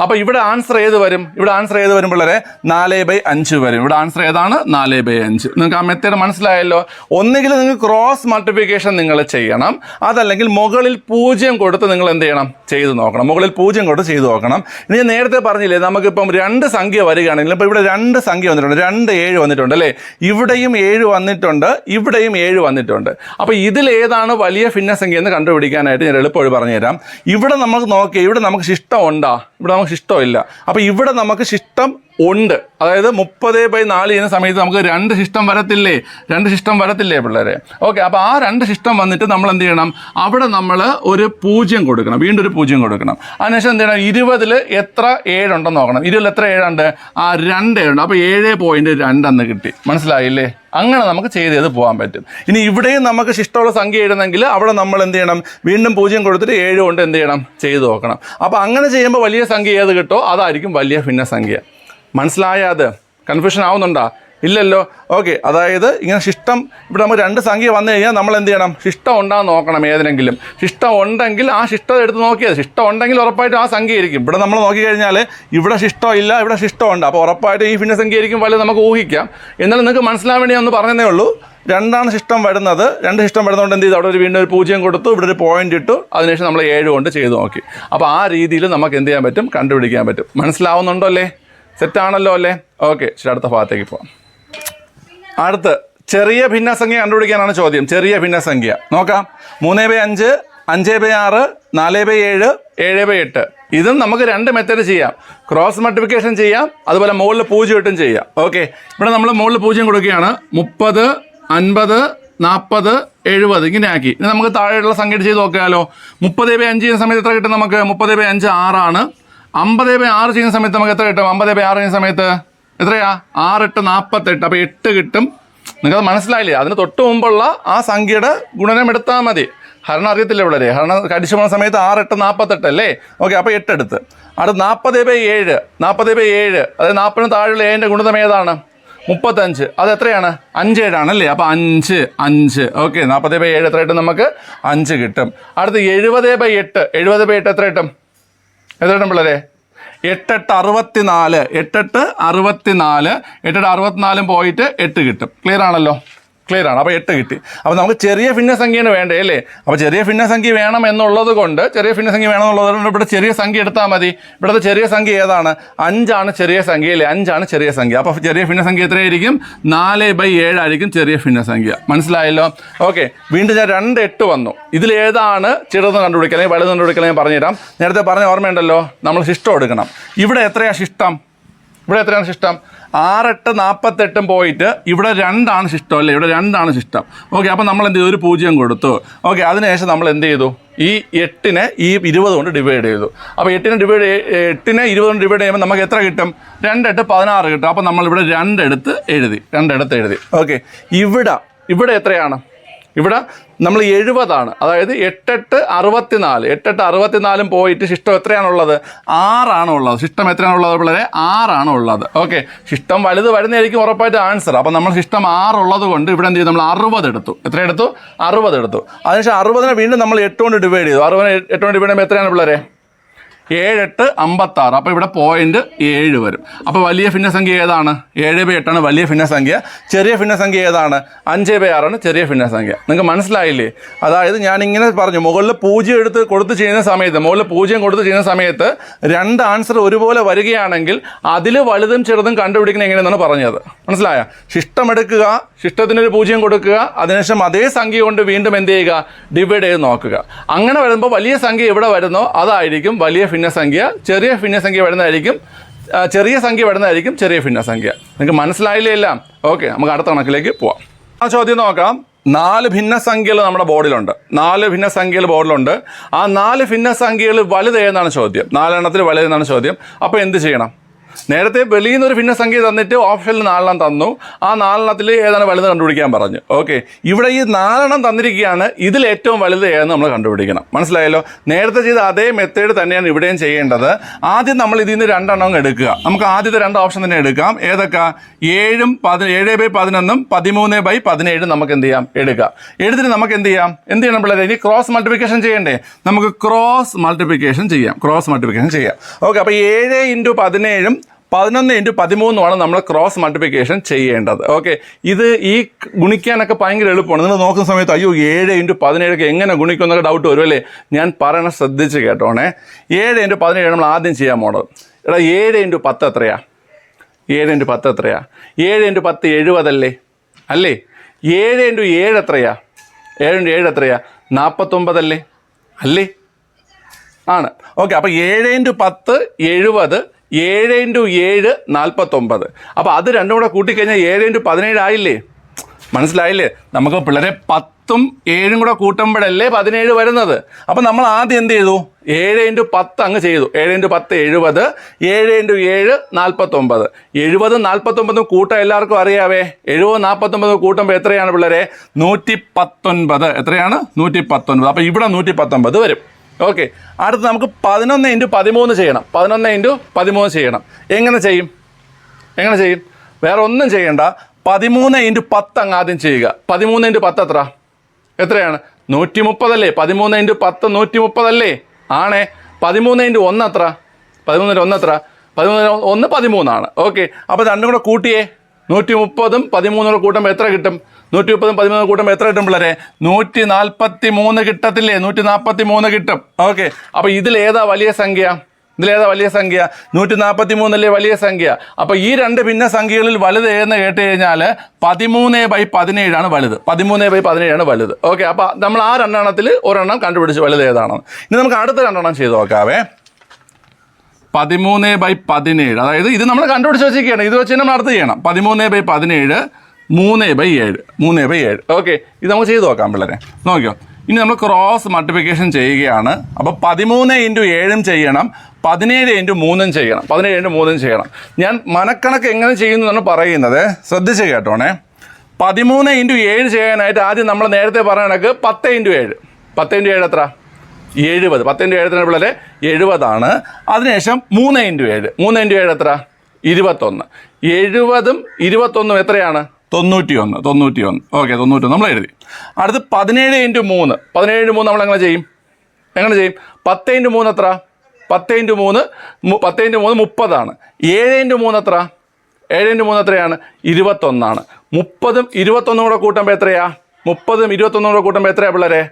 അപ്പോൾ ഇവിടെ ആൻസർ ഏത് വരും? ഇവിടെ ആൻസർ ഏത് വരും പിള്ളേരെ? നാല് ബൈ അഞ്ച് വരും. ഇവിടെ ആൻസർ ഏതാണ്? നാല് ബൈ അഞ്ച്. നിങ്ങൾക്ക് ആ മെത്തേഡ് മനസ്സിലായല്ലോ? ഒന്നുകിൽ നിങ്ങൾ ക്രോസ് മൾട്ടിപ്ലിക്കേഷൻ നിങ്ങൾ ചെയ്യണം. അതല്ലെങ്കിൽ മുകളിൽ പൂജ്യം കൊടുത്ത് നിങ്ങൾ എന്ത് ചെയ്യണം? ചെയ്ത് നോക്കണം. മുകളിൽ പൂജ്യം കൊടുത്ത് ചെയ്ത് നോക്കണം. ഇനി ഞാൻ നേരത്തെ പറഞ്ഞില്ലേ നമുക്കിപ്പം രണ്ട് സംഖ്യ വരികയാണെങ്കിൽ ഇപ്പോൾ ഇവിടെ രണ്ട് സംഖ്യ വന്നിട്ടുണ്ട്. രണ്ട് ഏഴ് വന്നിട്ടുണ്ട് അല്ലേ? ഇവിടെയും ഏഴ് വന്നിട്ടുണ്ട്. ഇവിടെയും ഏഴ് വന്നിട്ടുണ്ട്. അപ്പോൾ ഏതാണ് വലിയ ഭിന്നസംഖ്യ എന്ന് കണ്ടുപിടിക്കാനായിട്ട് ഞാൻ എളുപ്പമൊഴി പറഞ്ഞുതരാം. ഇവിടെ നമുക്ക് നോക്കിയാൽ ഇവിടെ നമുക്ക് ശിഷ്ടം ഉണ്ടാ? ഇവിടെ നമുക്ക് ശിഷ്ടമില്ല. അപ്പോൾ ഇവിടെ നമുക്ക് ശിഷ്ടം ഉണ്ട്. അതായത് മുപ്പത് ബൈ നാല് ചെയ്യുന്ന സമയത്ത് നമുക്ക് രണ്ട് സിസ്റ്റം വരത്തില്ലേ? രണ്ട് സിസ്റ്റം വരത്തില്ലേ പിള്ളേരെ? ഓക്കെ അപ്പോൾ ആ രണ്ട് സിസ്റ്റം വന്നിട്ട് നമ്മൾ എന്ത് ചെയ്യണം? അവിടെ നമ്മൾ ഒരു പൂജ്യം കൊടുക്കണം. വീണ്ടും ഒരു പൂജ്യം കൊടുക്കണം. അതിനുശേഷം എന്ത് ചെയ്യണം? ഇരുപതിൽ എത്ര ഏഴുണ്ടെന്ന് നോക്കണം. ഇരുപതിൽ എത്ര ഏഴുണ്ട്? ആ രണ്ട് ഏഴുണ്ട്. അപ്പോൾ ഏഴ് പോയിന്റ് രണ്ടെന്ന് കിട്ടി. മനസ്സിലായില്ലേ? അങ്ങനെ നമുക്ക് ചെയ്ത് ചെയ്ത് പോകാൻ പറ്റും. ഇനി ഇവിടെയും നമുക്ക് ശിഷ്ടമുള്ള സംഖ്യ എഴുതണമെങ്കിൽ അവിടെ നമ്മൾ എന്ത് ചെയ്യണം? വീണ്ടും പൂജ്യം കൊടുത്തിട്ട് ഏഴ് കൊണ്ട് എന്ത് ചെയ്യണം? ചെയ്ത് നോക്കണം. അപ്പോൾ അങ്ങനെ ചെയ്യുമ്പോൾ വലിയ സംഖ്യ ഏത് കിട്ടോ? അതായിരിക്കും വലിയ ഭിന്നസംഖ്യ. മനസ്സിലായ അത്. കൺഫ്യൂഷൻ ആവുന്നുണ്ടോ? ഇല്ലല്ലോ. ഓക്കെ അതായത് ഇങ്ങനെ ശിഷ്ടം ഇവിടെ നമുക്ക് രണ്ട് സംഖ്യ വന്നു കഴിഞ്ഞാൽ നമ്മൾ എന്ത് ചെയ്യണം? ശിഷ്ടം ഉണ്ടാകുന്ന നോക്കണം ഏതിനെങ്കിലും. ശിഷ്ടം ഉണ്ടെങ്കിൽ ആ ശിഷ്ടം എടുത്ത് നോക്കിയത് ശിഷ്ടം ഉണ്ടെങ്കിൽ ഉറപ്പായിട്ടും ആ സംഖ്യ ആയിരിക്കും. ഇവിടെ നമ്മൾ നോക്കിക്കഴിഞ്ഞാൽ ഇവിടെ ശിഷ്ടം ഇല്ല ഇവിടെ ശിഷ്ടം ഉണ്ട്. അപ്പോൾ ഉറപ്പായിട്ടും ഈ ഭിന്നസംഖ്യ ആയിരിക്കും വലുത് നമുക്ക് ഊഹിക്കാം. എന്നാലും നിങ്ങൾക്ക് മനസ്സിലാൻ വേണ്ടി ഒന്ന് പറഞ്ഞതേ ഉള്ളൂ. രണ്ടാണ് ശിഷ്ടം വരുന്നത്. രണ്ട് ശിഷ്ടം വരുന്നതുകൊണ്ട് എന്ത് ചെയ്തു? അവിടെ ഒരു വീണ്ടും ഒരു പൂജ്യം കൊടുത്തു. ഇവിടെ ഒരു പോയിന്റ് ഇട്ടു. അതിനുശേഷം നമ്മൾ ഏഴ് കൊണ്ട് ചെയ്ത് നോക്കി. അപ്പോൾ ആ രീതിയിൽ നമുക്ക് എന്ത് ചെയ്യാൻ പറ്റും? കണ്ടുപിടിക്കാൻ പറ്റും. മനസ്സിലാവുന്നുണ്ടോ അല്ലേ? സെറ്റാണല്ലോ അല്ലേ? ഓക്കെ ശരി അടുത്ത ഭാഗത്തേക്ക് പോവാം. അടുത്ത് ചെറിയ ഭിന്നസംഖ്യ കണ്ടുപിടിക്കാനാണ് ചോദ്യം. ചെറിയ ഭിന്നസംഖ്യ. നോക്കാം. മൂന്ന് ബൈ അഞ്ച് അഞ്ച് ബൈ ആറ് നാല് ബൈ ഏഴ് ഏഴ് ബൈ എട്ട്. ഇതും നമുക്ക് രണ്ട് മെത്തേഡ് ചെയ്യാം. ക്രോസ് മൾട്ടിപ്ലിക്കേഷൻ ചെയ്യാം അതുപോലെ മുകളിൽ പൂജ്യം ഇട്ടും ചെയ്യാം. ഓക്കെ ഇവിടെ നമ്മൾ മുകളിൽ പൂജ്യം കൊടുക്കുകയാണ്. മുപ്പത് അൻപത് നാൽപ്പത് എഴുപത് ഇങ്ങനെ ആക്കി. ഇനി നമുക്ക് താഴെയുള്ള സംഖ്യ ചെയ്ത് നോക്കിയാലോ. മുപ്പത് ബൈ അഞ്ച് ചെയ്യുന്ന സമയത്ത് എത്ര കിട്ടും നമുക്ക്? മുപ്പത് ബൈ അഞ്ച് ആറാണ്. അമ്പത് ബൈ ആറ് ചെയ്യുന്ന സമയത്ത് നമുക്ക് എത്ര കിട്ടും? അമ്പത് ബൈ ആറ് ചെയ്യുന്ന സമയത്ത് എത്രയാ? ആറെട്ട് നാൽപ്പത്തെട്ട്. അപ്പോൾ എട്ട് കിട്ടും. നിങ്ങൾക്കത് മനസ്സിലായില്ലേ? അതിന് തൊട്ട് മുമ്പുള്ള ആ സംഖ്യയുടെ ഗുണനം എടുത്താൽ മതി. ഹരണം അറിയത്തില്ല ഇവിടെ ഹരണം കടിച്ചു പോകുന്ന സമയത്ത് ആറെട്ട് നാൽപ്പത്തെട്ട് അല്ലേ? ഓക്കെ അപ്പോൾ എട്ട് എടുത്ത് അടുത്ത് നാൽപ്പത് ബൈ ഏഴ്. നാൽപ്പത് ബൈ ഏഴ്. അതായത് നാൽപ്പതിന് താഴെയുള്ള ഏഴിന്റെ ഗുണിതം ഏതാണ്? മുപ്പത്തഞ്ച്. അത് എത്രയാണ്? അഞ്ച് ഏഴാണ് അല്ലേ? അപ്പോൾ അഞ്ച് അഞ്ച്. ഓക്കെ നാൽപ്പത് ബൈ ഏഴ് എത്ര കിട്ടും? നമുക്ക് അഞ്ച് കിട്ടും. അടുത്ത് എഴുപത് ബൈ എട്ട്. എഴുപത് ബൈ എട്ട് എത്ര കിട്ടും? എത്ര കിട്ടും പിള്ളേരെ? എട്ടെട്ട് അറുപത്തിനാല് എട്ടെട്ട് അറുപത്തിനാല് എട്ടെട്ട് അറുപത്തിനാലും പോയിട്ട് എട്ട് കിട്ടും. ക്ലിയർ ആണല്ലോ? ക്ലിയർ ആണ്. അപ്പോൾ എട്ട് കിട്ടി. അപ്പോൾ നമുക്ക് ചെറിയ ഭിന്നസംഖ്യയാണ് വേണ്ടേ അല്ലേ? അപ്പോൾ ചെറിയ ഭിന്നസംഖ്യ വേണം എന്നുള്ളത് കൊണ്ട് ചെറിയ ഭിന്നസംഖ്യ വേണം എന്നുള്ളത് കൊണ്ട് ഇവിടെ ചെറിയ സംഖ്യ എടുത്താൽ മതി. ഇവിടുത്തെ ചെറിയ സംഖ്യ ഏതാണ്? അഞ്ചാണ് ചെറിയ സംഖ്യ അല്ലേ? അഞ്ചാണ് ചെറിയ സംഖ്യ. അപ്പോൾ ചെറിയ ഭിന്നസംഖ്യ എത്രയായിരിക്കും? നാല് ബൈ ഏഴായിരിക്കും ചെറിയ ഭിന്നസംഖ്യ മനസ്സിലായല്ലോ? ഓക്കെ. വീണ്ടും ഞാൻ രണ്ട് എട്ട് വന്നു. ഇതിൽ ഏതാണ് ചെറുത് കണ്ടുപിടിക്കുക അല്ലെങ്കിൽ വലുത് കണ്ടുപിടിക്കുക ഞാൻ പറഞ്ഞുതരാം. നേരത്തെ പറഞ്ഞ ഓർമ്മയുണ്ടല്ലോ? നമ്മൾ ശിഷ്ടം എടുക്കണം. ഇവിടെ എത്രയാണ് ശിഷ്ടം? ഇവിടെ എത്രയാണ് ശിഷ്ടം? ആറെട്ട് നാൽപ്പത്തെട്ടും പോയിട്ട് ഇവിടെ രണ്ടാണ് ശിഷ്ടം അല്ലേ? ഇവിടെ രണ്ടാണ് ശിഷ്ടം. ഓക്കെ അപ്പോൾ നമ്മൾ എന്ത് ചെയ്തു? ഒരു പൂജ്യം കൊടുത്തു. ഓക്കെ അതിനുശേഷം നമ്മൾ എന്ത് ചെയ്തു? ഈ എട്ടിനെ ഈ ഇരുപത് കൊണ്ട് ഡിവൈഡ് ചെയ്തു. അപ്പോൾ എട്ടിനെ ഡിവൈഡ് എട്ടിനെ ഇരുപത് കൊണ്ട് ഡിവൈഡ് ചെയ്യുമ്പോൾ നമുക്ക് എത്ര കിട്ടും? രണ്ടെട്ട് പതിനാറ് കിട്ടും. അപ്പോൾ നമ്മളിവിടെ രണ്ടെടുത്ത് എഴുതി. രണ്ടെടുത്ത് എഴുതി. ഓക്കെ ഇവിടെ ഇവിടെ എത്രയാണ്? ഇവിടെ നമ്മൾ എഴുപതാണ്. അതായത് എട്ടെട്ട് അറുപത്തിനാല്. എട്ടെട്ട് അറുപത്തിനാലും പോയിട്ട് ശിഷ്ടം എത്രയാണുള്ളത്? ആറാണ് ഉള്ളത് ശിഷ്ടം എത്രയാണുള്ളത് പിള്ളേരെ? ആറാണ് ഉള്ളത് ഓക്കെ. ശിഷ്ടം വലുത് വരുന്നതായിരിക്കും ഉറപ്പായിട്ട് ആൻസർ. അപ്പം നമ്മൾ ശിഷ്ടം ആറുള്ളത് കൊണ്ട് ഇവിടെ എന്ത് ചെയ്തു? നമ്മൾ അറുപത് എടുത്തു. എത്ര എടുത്തു അറുപത് എടുത്തു. അതിനുശേഷം അറുപതിനെ വീണ്ടും നമ്മൾ എട്ട് കൊണ്ട് ഡിവൈഡ് ചെയ്തു. അറുപതിനെ എട്ട് കൊണ്ട് ഡിവൈഡ് ചെയ്യുമ്പോൾ എത്രയാണ് പിള്ളേരെ? ഏഴെട്ട് അമ്പത്താറ്. അപ്പോൾ ഇവിടെ പോയിന്റ് ഏഴ് വരും. അപ്പോൾ വലിയ ഭിന്നസംഖ്യ ഏതാണ്? ഏഴ് ബൈ എട്ടാണ് വലിയ ഭിന്നസംഖ്യ ചെറിയ ഭിന്നസംഖ്യ ഏതാണ്? അഞ്ച് ബൈ ആറാണ് ചെറിയ ഭിന്നസംഖ്യ നിങ്ങൾക്ക് മനസ്സിലായില്ലേ? അതായത് ഞാൻ ഇങ്ങനെ പറഞ്ഞു മുകളിൽ പൂജ്യം എടുത്ത് കൊടുത്ത് ചെയ്യുന്ന സമയത്ത് മുകളിൽ പൂജ്യം കൊടുത്ത് ചെയ്യുന്ന സമയത്ത് രണ്ട് ആൻസർ ഒരുപോലെ വരികയാണെങ്കിൽ അതിൽ വലുതും ചെറുതും കണ്ടുപിടിക്കുന്ന എങ്ങനെയെന്നാണ് പറഞ്ഞത്. മനസ്സിലായ? ശിഷ്ടം എടുക്കുക ശിഷ്ടത്തിനൊരു പൂജ്യം കൊടുക്കുക അതിനുശേഷം അതേ സംഖ്യ കൊണ്ട് വീണ്ടും എന്ത് ചെയ്യുക? ഡിവൈഡ് ചെയ്ത് നോക്കുക. അങ്ങനെ വരുമ്പോൾ വലിയ സംഖ്യ എവിടെ വരുന്നോ അതായിരിക്കും വലിയ ഭിന്നസംഖ്യ ചെറിയ ഭിന്നസംഖ്യ വരുന്നതായിരിക്കും ചെറിയ സംഖ്യ വരുന്നതായിരിക്കും ചെറിയ ഭിന്നസംഖ്യ നിങ്ങൾക്ക് മനസ്സിലായില്ലേ എല്ലാം? ഓക്കെ നമുക്ക് അടുത്ത കണക്കിലേക്ക് പോവാം. ആ ചോദ്യം നോക്കാം. നാല് ഭിന്നസംഖ്യകൾ നമ്മുടെ ബോർഡിലുണ്ട്. നാല് ഭിന്നസംഖ്യകൾ ബോർഡിലുണ്ട്. ആ നാല് ഭിന്നസംഖ്യകൾ വലുത് ഏതെന്നാണ് ചോദ്യം. നാലെണ്ണത്തിൽ വലുതെന്നാണ് ചോദ്യം. അപ്പോൾ എന്ത് ചെയ്യണം? നേരത്തെ വെളിയിൽ നിന്ന് ഒരു ഭിന്നസംഖ്യ തന്നിട്ട് ഓപ്ഷനിൽ നാലെണ്ണം തന്നു. ആ നാലെണ്ണത്തിൽ ഏതാണ് വലുത് കണ്ടുപിടിക്കാൻ പറഞ്ഞു. ഓക്കെ. ഇവിടെ ഈ നാലെണ്ണം തന്നിരിക്കുകയാണ് ഇതിൽ ഏറ്റവും വലുത് ഏതെന്ന് നമ്മൾ കണ്ടുപിടിക്കണം. മനസ്സിലായല്ലോ? നേരത്തെ ചെയ്ത അതേ മെത്തേഡ് തന്നെയാണ് ഇവിടെയും ചെയ്യേണ്ടത്. ആദ്യം നമ്മൾ ഇതിൽ നിന്ന് രണ്ടെണ്ണം എടുക്കുക. നമുക്ക് ആദ്യത്തെ രണ്ട് ഓപ്ഷൻ തന്നെ എടുക്കാം. ഏതൊക്കെ? ഏഴും പതി ഏഴ് ബൈ പതിനൊന്നും പതിമൂന്ന് ബൈ പതിനേഴും നമുക്ക് എന്ത് ചെയ്യാം? എടുക്കാം. എടുത്തിട്ട് നമുക്ക് എന്ത് ചെയ്യാം? എന്ത് ചെയ്യണം പിള്ളേരെ? ഇനി ക്രോസ് മൾട്ടിപ്ലിക്കേഷൻ ചെയ്യണ്ടേ? നമുക്ക് ക്രോസ് മൾട്ടിപ്ലിക്കേഷൻ ചെയ്യാം. ക്രോസ് മൾട്ടിപ്ലിക്കേഷൻ ചെയ്യാം. ഓക്കെ. അപ്പോൾ ഏഴ് ഇന്റു പതിനേഴും പതിനൊന്ന് ഇന്റു പതിമൂന്നുമാണ് നമ്മൾ ക്രോസ് മൾട്ടിപ്ലിക്കേഷൻ ചെയ്യേണ്ടത്. ഓക്കെ ഇത് ഈ ഗുണിക്കാനൊക്കെ ഭയങ്കര എളുപ്പമാണ്. നിങ്ങൾ നോക്കുന്ന സമയത്ത് അയ്യോ ഏഴ് ഇന്റു പതിനേഴൊക്കെ എങ്ങനെ ഗുണിക്കും എന്നൊക്കെ ഡൗട്ട് വരും അല്ലേ? ഞാൻ പറയണ ശ്രദ്ധിച്ച് കേട്ടോണേ. ഏഴ് ഇന്റു പതിനേഴ് നമ്മൾ ആദ്യം ചെയ്യാൻ പോണത്. എടാ ഏഴ് ഇന്റു പത്ത് എത്രയാ? ഏഴ് ഇന്റു പത്ത് എത്രയാ? ഏഴ് ഇന്റു പത്ത് എഴുപതല്ലേ? അല്ലേ? ഏഴ് ഇന്റു ഏഴ് എത്രയാ? ഏഴ് ഇന്റു ഏഴ് എത്രയാ? നാൽപ്പത്തൊമ്പതല്ലേ അല്ലേ? ആണ്. ഓക്കെ അപ്പോൾ ഏഴ് ഇന്റു പത്ത് എഴുപത് ഏഴ് ഇന്റു ഏഴ് നാൽപ്പത്തൊമ്പത് അപ്പോൾ അത് രണ്ടും കൂടെ കൂട്ടിക്കഴിഞ്ഞാൽ ഏഴ് ഇന്റു പതിനേഴ് ആയില്ലേ? മനസ്സിലായില്ലേ? നമുക്ക് പിള്ളേരെ പത്തും ഏഴും കൂടെ കൂട്ടുമ്പോഴല്ലേ പതിനേഴ് വരുന്നത്. അപ്പം നമ്മൾ ആദ്യം എന്ത് ചെയ്തു? ഏഴ് ഇന്റു പത്ത് അങ്ങ് ചെയ്തു. ഏഴ് ഇന്റു പത്ത് എഴുപത് ഏഴ് ഇന്റു ഏഴ് നാൽപ്പത്തൊമ്പത് എഴുപതും നാൽപ്പത്തൊമ്പതും കൂട്ടം എല്ലാവർക്കും അറിയാവേ? എഴുപത് നാൽപ്പത്തൊമ്പത് കൂട്ടുമ്പോൾ എത്രയാണ് പിള്ളേരെ? നൂറ്റി പത്തൊൻപത്. എത്രയാണ്? നൂറ്റി പത്തൊൻപത്. അപ്പോൾ ഇവിടെ നൂറ്റി പത്തൊൻപത് വരും. ഓക്കെ അടുത്ത് നമുക്ക് പതിനൊന്ന് ഇന്റു പതിമൂന്ന് ചെയ്യണം. പതിനൊന്ന് ഇന്റു പതിമൂന്ന് ചെയ്യണം. എങ്ങനെ ചെയ്യും? എങ്ങനെ ചെയ്യും? വേറെ ഒന്നും ചെയ്യണ്ട. പതിമൂന്ന് ഇന്റു പത്ത് അങ്ങ് ആദ്യം ചെയ്യുക. പതിമൂന്ന് ഇന്റു പത്ത് എത്ര? എത്രയാണ്? നൂറ്റി മുപ്പതല്ലേ പതിമൂന്ന് ഇന്റു പത്ത് നൂറ്റി മുപ്പതല്ലേ ആണേ. പതിമൂന്ന് ഇന്റു ഒന്ന് എത്ര? പതിമൂന്ന് ഒന്ന് എത്ര? പതിമൂന്ന് ഒന്ന് പതിമൂന്നാണ്. ഓക്കെ അപ്പോൾ രണ്ടും കൂടെ കൂട്ടിയേ. നൂറ്റി മുപ്പതും പതിമൂന്നും കൂടെ കൂട്ടുമ്പോൾ എത്ര കിട്ടും? നൂറ്റി മുപ്പതും പതിമൂന്നും കൂട്ടുമ്പോൾ എത്ര കിട്ടും പിള്ളേരെ? നൂറ്റി നാൽപ്പത്തി മൂന്ന് കിട്ടത്തില്ലേ? നൂറ്റി നാൽപ്പത്തി മൂന്ന് കിട്ടും. ഓക്കെ. അപ്പോൾ ഇതിലേതാ വലിയ സംഖ്യ? ഇതിലേതാ വലിയ സംഖ്യ? നൂറ്റി നാൽപ്പത്തി മൂന്നല്ലേ വലിയ സംഖ്യ? അപ്പോൾ ഈ രണ്ട് ഭിന്ന സംഖ്യകളിൽ വലുത് ഏതെന്ന് കേട്ട് കഴിഞ്ഞാൽ പതിമൂന്ന് ബൈ പതിനേഴാണ് വലുത്. പതിമൂന്ന് ബൈ പതിനേഴാണ് വലുത്. ഓക്കെ. അപ്പോൾ നമ്മൾ ആ രണ്ടെണ്ണത്തിൽ ഒരെണ്ണം കണ്ടുപിടിച്ച് വലുത് ഏതാണെന്ന് ഇനി നമുക്ക് അടുത്ത രണ്ടെണ്ണം ചെയ്ത് നോക്കാവേ. പതിമൂന്ന് ബൈ പതിനേഴ്. അതായത് ഇത് നമ്മൾ കണ്ടുപിടിച്ച് വെച്ചിരിക്കുകയാണ്. ഇത് വെച്ച് നമ്മൾ അടുത്ത് ചെയ്യണം. പതിമൂന്ന് ബൈ പതിനേഴ് മൂന്ന് ബൈ ഏഴ്. മൂന്ന് ബൈ ഏഴ്. ഓക്കെ ഇത് നമുക്ക് ചെയ്ത് നോക്കാം പിള്ളേരെ. നോക്കിയോ? ഇനി നമ്മൾ ക്രോസ് മൾട്ടിപ്ലിക്കേഷൻ ചെയ്യുകയാണ്. അപ്പോൾ പതിമൂന്ന് ഇന്റു ഏഴും ചെയ്യണം. പതിനേഴ് ഇന്റു മൂന്നും ചെയ്യണം. പതിനേഴ് ഇന്റു മൂന്നും ചെയ്യണം. ഞാൻ മനക്കണക്ക് എങ്ങനെ ചെയ്യുന്നു എന്നാണ് പറയുന്നത്? ശ്രദ്ധിച്ച് കേട്ടോണേ. പതിമൂന്ന് ഇന്റു ഏഴ് ചെയ്യാനായിട്ട് ആദ്യം നമ്മൾ നേരത്തെ പറഞ്ഞ കണക്ക് പത്ത് ഇന്റു ഏഴ്. പത്ത് ഇന്റു ഏഴ് എത്ര? എഴുപത്. പത്ത് ഇന്റു എഴുപത്തിന് പിള്ളേരെ? എഴുപതാണ്. അതിനുശേഷം മൂന്ന് ഇന്റു ഏഴ്. മൂന്ന് ഇന്റു ഏഴ് എത്ര? ഇരുപത്തൊന്ന്. എഴുപതും ഇരുപത്തൊന്നും എത്രയാണ്? തൊണ്ണൂറ്റി ഒന്ന് തൊണ്ണൂറ്റി ഒന്ന് ഓക്കെ തൊണ്ണൂറ്റി ഒന്ന് നമ്മൾ എഴുതി. അടുത്ത് പതിനേഴ് ഇന്റു മൂന്ന്. പതിനേഴ് ഇന്റു മൂന്ന് നമ്മൾ എങ്ങനെ ചെയ്യും? എങ്ങനെ ചെയ്യും? പത്ത് ഇന്റു മൂന്ന് എത്ര? പത്ത് ഇന്റു മൂന്ന് പത്ത് ഇന്റു മൂന്ന് മുപ്പതാണ്. ഏഴ് ഇന്റു മൂന്ന് എത്ര? ഏഴ് ഇന്റു മൂന്ന് എത്രയാണ്? ഇരുപത്തൊന്നാണ്. മുപ്പതും ഇരുപത്തൊന്നും കൂടെ കൂട്ടുമ്പോൾ എത്രയാ? മുപ്പതും ഇരുപത്തൊന്നും കൂടെ കൂട്ടുമ്പോൾ എത്രയാ പിള്ളേരെ?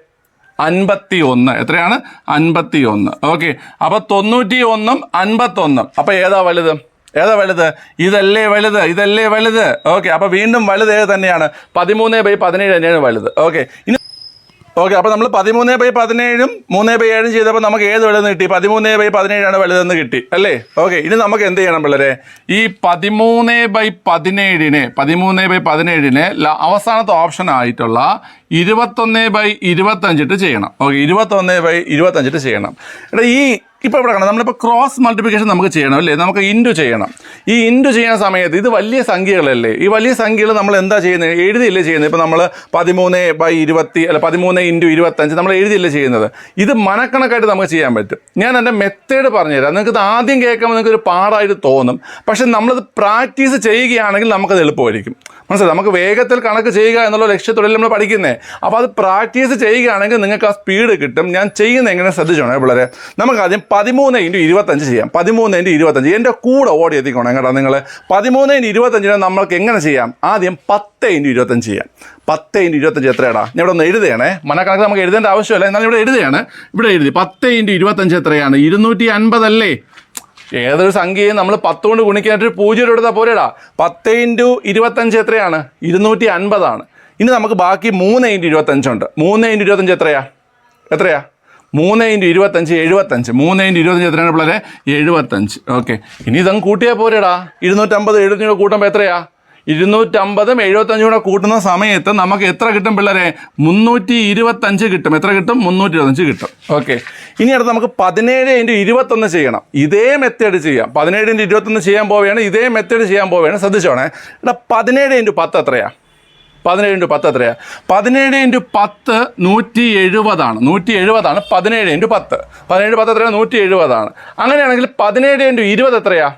അൻപത്തി ഒന്ന് എത്രയാണ്? അൻപത്തി ഒന്ന് ഓക്കെ അപ്പോൾ തൊണ്ണൂറ്റി ഒന്നും അൻപത്തൊന്നും. അപ്പോൾ ഏതാ വലുത്? ഏതാ വലുത്? ഇതല്ലേ വലുത് ഇതല്ലേ വലുത്. ഓക്കെ അപ്പൊ വീണ്ടും വലുത് ഏത് തന്നെയാണ്? പതിമൂന്ന് ബൈ പതിനേഴ് തന്നെയാണ് വലുത്. ഓക്കെ ഇനി ഓക്കെ അപ്പോൾ നമ്മൾ പതിമൂന്ന് ബൈ പതിനേഴും മൂന്ന് ബൈ ഏഴും ചെയ്തപ്പോൾ നമുക്ക് ഏത് വലുതെന്ന് കിട്ടി? പതിമൂന്ന് ബൈ പതിനേഴാണ് വലുതെന്ന് കിട്ടി അല്ലേ? ഓക്കെ ഇനി നമുക്ക് എന്ത് ചെയ്യണം പിള്ളേരെ? ഈ പതിമൂന്ന് ബൈ പതിനേഴിനെ പതിമൂന്ന് ബൈ പതിനേഴിനെ അവസാനത്തെ ഓപ്ഷൻ ആയിട്ടുള്ള ഇരുപത്തൊന്ന് ബൈ ഇരുപത്തഞ്ചിട്ട് ചെയ്യണം. ഓക്കെ ഇരുപത്തൊന്ന് ബൈ ഇരുപത്തഞ്ചിട്ട് ചെയ്യണം. എടാ ഈ ഇപ്പോൾ ഇവിടെ കാണാം. നമ്മളിപ്പോൾ ക്രോസ് മൾട്ടിപ്ലിക്കേഷൻ നമുക്ക് ചെയ്യണം അല്ലേ? നമുക്ക് ഇന്റു ചെയ്യണം. ഈ ഇന്റു ചെയ്യുന്ന സമയത്ത് ഇത് വലിയ സംഖ്യകളല്ലേ? ഈ വലിയ സംഖ്യകൾ നമ്മൾ എന്താ ചെയ്യുന്നത് എഴുതിയില്ലേ ചെയ്യുന്നത് ഇപ്പോൾ നമ്മൾ പതിമൂന്ന് ബൈ ഇരുപത്തി അല്ല പതിമൂന്ന് ഇന്റു ഇരുപത്തഞ്ച് നമ്മൾ എഴുതിയില്ലേ ചെയ്യുന്നത്. ഇത് മനക്കണക്കായിട്ട് നമുക്ക് ചെയ്യാൻ പറ്റും. ഞാൻ എന്റെ മെത്തേഡ് പറഞ്ഞുതരാം. നിങ്ങൾക്ക് ഇത് ആദ്യം കേൾക്കുമ്പോൾ നിങ്ങൾക്ക് ഒരു പാടായിട്ട് തോന്നും. പക്ഷെ നമ്മളത് പ്രാക്ടീസ് ചെയ്യുകയാണെങ്കിൽ നമുക്കത് എളുപ്പമായിരിക്കും. മനസ്സിലായി? നമുക്ക് വേഗത്തിൽ കണക്ക് ചെയ്യുക എന്നുള്ള ലക്ഷ്യത്തോടെ നമ്മൾ പഠിക്കുന്നത് അപ്പോൾ അത് പ്രാക്ടീസ് ചെയ്യുകയാണെങ്കിൽ നിങ്ങൾക്ക് ആ സ്പീഡ് കിട്ടും. ഞാൻ ചെയ്യുന്ന എങ്ങനെ ശ്രദ്ധിച്ചോണേ പിള്ളേരെ? നമുക്ക് ആദ്യം പതിമൂന്ന് ഇന്റു ഇരുപത്തഞ്ച് ചെയ്യാം. പതിമൂന്ന് ഇന്റു ഇരുപത്തഞ്ച്. എന്റെ കൂടെ ഓടി എത്തിക്കണം കേട്ടോ നിങ്ങൾ പതിമൂന്ന് ഇന്റു ഇരുപത്തഞ്ചിന് നമ്മൾക്ക് എങ്ങനെ ചെയ്യാം? ആദ്യം പത്ത് ഇന്റു ഇരുപത്തഞ്ച് ചെയ്യാം. പത്ത് ഇന്റു ഇരുപത്തഞ്ച് എത്രയാടാ? ഞാൻ ഇവിടെ ഒന്ന് എഴുതുകയാണേ. മനക്കണക്ക് നമുക്ക് എഴുതേണ്ട ആവശ്യമില്ല. എന്നാലും ഇവിടെ എഴുതുകയാണ്. ഇവിടെ എഴുതി. പത്ത് ഇന്റു ഇരുപത്തഞ്ച് എത്രയാണ്? ഇരുന്നൂറ്റി അൻപതല്ലേ ഏതൊരു സംഖ്യയും നമ്മൾ പത്ത് കൊണ്ട് ഗുണിക്കാനായിട്ട് ഒരു പൂജ്യം എടുത്താൽ പോരെടാ. പത്ത് ഇന്റു ഇരുപത്തഞ്ച് എത്രയാണ്? ഇരുന്നൂറ്റി അൻപതാണ് ഇനി നമുക്ക് ബാക്കി മൂന്ന് ഇന്റു ഇരുപത്തഞ്ചുണ്ട്. മൂന്ന് ഇന്റു ഇരുപത്തഞ്ച് എത്രയാ? എത്രയാ? മൂന്ന് ഇന്റു ഇരുപത്തഞ്ച് എഴുപത്തഞ്ച്. മൂന്ന് ഇന്റു ഇരുപത്തഞ്ച് എത്രയാണ് പിള്ളേരെ? എഴുപത്തഞ്ച്. ഓക്കെ. ഇനി ഇതങ്ങ് കൂട്ടിയാൽ പോരെടാ. ഇരുന്നൂറ്റമ്പത് എഴുപത്തഞ്ച് കൂട്ടുമ്പോൾ എത്രയാ? ഇരുന്നൂറ്റമ്പതും എഴുപത്തഞ്ചും കൂടെ കൂട്ടുന്ന സമയത്ത് നമുക്ക് എത്ര കിട്ടും പിള്ളേരെ? മുന്നൂറ്റി ഇരുപത്തഞ്ച് കിട്ടും. എത്ര കിട്ടും? മുന്നൂറ്റി ഇരുപത്തഞ്ച് കിട്ടും. ഓക്കെ. ഇനി അടുത്ത് നമുക്ക് പതിനേഴ് ഇന്റു ഇരുപത്തൊന്ന് ചെയ്യണം. ഇതേ മെത്തേഡ് ചെയ്യാം. പതിനേഴ് ഇന്റു ഇരുപത്തൊന്ന് ചെയ്യാൻ പോവുകയാണ്. ഇതേ മെത്തേഡ് ചെയ്യാൻ പോവുകയാണ്. ശ്രദ്ധിച്ചോണേ. എടാ പതിനേഴ് ഇന്റു പത്ത് എത്രയാ? പതിനേഴ് ഇന്റു പത്ത് എത്രയാ? പതിനേഴ് ഇന്റു പത്ത് നൂറ്റി എഴുപതാണ് നൂറ്റി എഴുപതാണ് പതിനേഴ് ഇന്റു പത്ത്. പതിനേഴ് പത്ത് എത്രയാണ് നൂറ്റി എഴുപതാണ് അങ്ങനെയാണെങ്കിൽ പതിനേഴ് ഇന്റു ഇരുപത് എത്രയാ?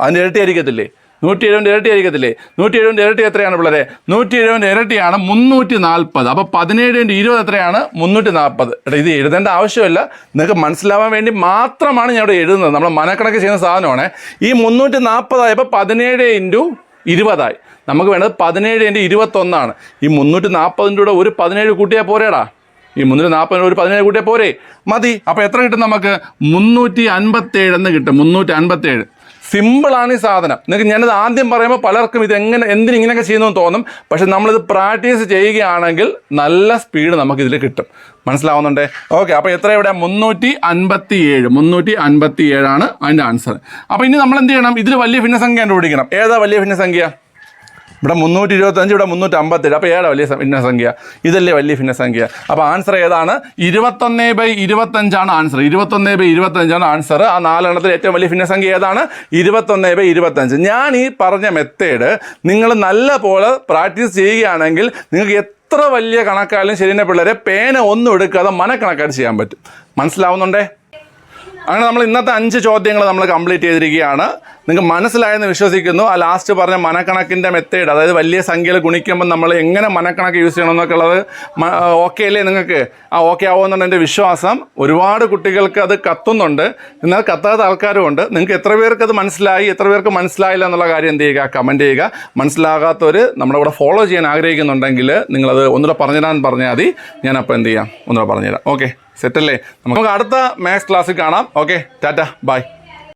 അതിന്റെ ഇരട്ടി ആയിരിക്കത്തില്ലേ? നൂറ്റി എഴുപതിന്റെ ഇരട്ടി ആയിരിക്കത്തില്ലേ? നൂറ്റി എഴുപതിന്റെ ഇരട്ടി എത്രയാണ് പിള്ളേരെ? നൂറ്റി എഴുപതിന്റെ ഇരട്ടിയാണ് മുന്നൂറ്റി നാൽപ്പത് അപ്പോൾ പതിനേഴിന്റെ ഇരുപത് എത്രയാണ്? മുന്നൂറ്റി നാൽപ്പത് എടാ ഇത് എഴുതേണ്ട ആവശ്യമില്ല. നിങ്ങൾക്ക് മനസ്സിലാവാൻ വേണ്ടി മാത്രമാണ് ഞാൻ ഇവിടെ എഴുതുന്നത്. നമ്മൾ മനക്കണക്ക് ചെയ്യുന്ന സാധനമാണ്. ഈ മുന്നൂറ്റി നാൽപ്പതായപ്പോൾ പതിനേഴ് ഇന്റു ഇരുപതായി. നമുക്ക് വേണ്ടത് പതിനേഴ് എന്റെ ഇരുപത്തൊന്നാണ്. ഈ മുന്നൂറ്റി നാൽപ്പതിന്റെ കൂടെ ഒരു പതിനേഴ് കൂട്ടിയാൽ പോരേടാ. ഈ മുന്നൂറ്റി നാൽപ്പതിന് ഒരു പതിനേഴ് കൂട്ടിയാൽ പോരേ. മതി. അപ്പോൾ എത്ര കിട്ടും നമുക്ക്? മുന്നൂറ്റി അൻപത്തേഴ് എന്ന് കിട്ടും. മുന്നൂറ്റി അൻപത്തേഴ്. സിമ്പിളാണ് ഈ സാധനം. നിങ്ങൾക്ക് ഞാനത് ആദ്യം പറയുമ്പോൾ പലർക്കും ഇത് എങ്ങനെ എന്തിന് ഇങ്ങനെയൊക്കെ ചെയ്യുന്നു തോന്നും. പക്ഷെ നമ്മളിത് പ്രാക്ടീസ് ചെയ്യുകയാണെങ്കിൽ നല്ല സ്പീഡ് നമുക്ക് ഇതിൽ കിട്ടും. മനസ്സിലാവുന്നുണ്ടേ? ഓക്കെ അപ്പോൾ എത്ര ഇവിടെ? മുന്നൂറ്റി അൻപത്തി ഏഴ് മുന്നൂറ്റി അൻപത്തി ഏഴാണ് അതിന്റെ ആൻസർ അപ്പോൾ ഇനി നമ്മൾ എന്ത് ചെയ്യണം? ഇതിൽ വലിയ ഭിന്നസംഖ്യ കണ്ടുപിടിക്കണം. ഏതാ വലിയ ഭിന്നസംഖ്യ? ഇവിടെ മുന്നൂറ്റി ഇരുപത്തഞ്ച് ഇവിടെ മുന്നൂറ്റി അമ്പത്തേഴ് അപ്പോൾ ഏതാ വലിയ ഭിന്നസംഖ്യ. ഇതല്ലേ വലിയ ഭിന്നസംഖ്യ. അപ്പോൾ ആൻസർ ഏതാണ്? ഇരുപത്തൊന്ന് ബൈ ഇരുപത്തഞ്ചാണ് ആൻസർ ഇരുപത്തൊന്ന് ബൈ ഇരുപത്തഞ്ചാണ് ആൻസർ ആ നാലെണ്ണത്തിൽ ഏറ്റവും വലിയ ഭിന്നസംഖ്യ ഏതാണ്? ഇരുപത്തൊന്ന് ബൈ ഇരുപത്തഞ്ച് ഞാൻ ഈ പറഞ്ഞ മെത്തേഡ് നിങ്ങൾ നല്ല പോലെ പ്രാക്ടീസ് ചെയ്യുകയാണെങ്കിൽ നിങ്ങൾക്ക് എത്ര വലിയ കണക്കായാലും ശരി പിള്ളേരെ പേന ഒന്നും എടുക്കാതെ മനക്കണക്കായിട്ട് ചെയ്യാൻ പറ്റും. മനസ്സിലാവുന്നുണ്ടേ? അങ്ങനെ നമ്മൾ ഇന്നത്തെ അഞ്ച് ചോദ്യങ്ങൾ നമ്മൾ കംപ്ലീറ്റ് ചെയ്തിരിക്കുകയാണ്. നിങ്ങൾക്ക് മനസ്സിലായെന്ന് വിശ്വസിക്കുന്നു. ആ ലാസ്റ്റ് പറഞ്ഞ മനക്കണക്കിന്റെ മെത്തേഡ് അതായത് വലിയ സംഖ്യയിൽ ഗുണിക്കുമ്പോൾ നമ്മൾ എങ്ങനെ മനക്കണക്ക് യൂസ് ചെയ്യണം എന്നൊക്കെ ഉള്ളത് ഓക്കെ അല്ലേ നിങ്ങൾക്ക്? ആ ഓക്കെ ആവുമെന്നാണ് എന്റെ വിശ്വാസം. ഒരുപാട് കുട്ടികൾക്ക് അത് കത്തുന്നുണ്ട്. എന്നാൽ കത്താത്ത ആൾക്കാരും ഉണ്ട്. നിങ്ങൾക്ക് എത്ര പേർക്ക് അത് മനസ്സിലായി എത്ര പേർക്ക് മനസ്സിലായില്ല എന്നുള്ള കാര്യം എന്ത് ചെയ്യുക? കമന്റ് ചെയ്യുക. മനസ്സിലാകാത്തവർ നമ്മുടെ കൂടെ ഫോളോ ചെയ്യാൻ ആഗ്രഹിക്കുന്നുണ്ടെങ്കിൽ നിങ്ങളത് ഒന്നുകൂടെ പറഞ്ഞുതരാൻ പറഞ്ഞാൽ മതി. ഞാനപ്പോൾ എന്ത് ചെയ്യാം? ഒന്നുകൂടെ പറഞ്ഞുതരാം. ഓക്കെ സെറ്റല്ലേ? നമുക്ക് അടുത്ത മാത്സ് ക്ലാസ്സിൽ കാണാം. Okay Tata by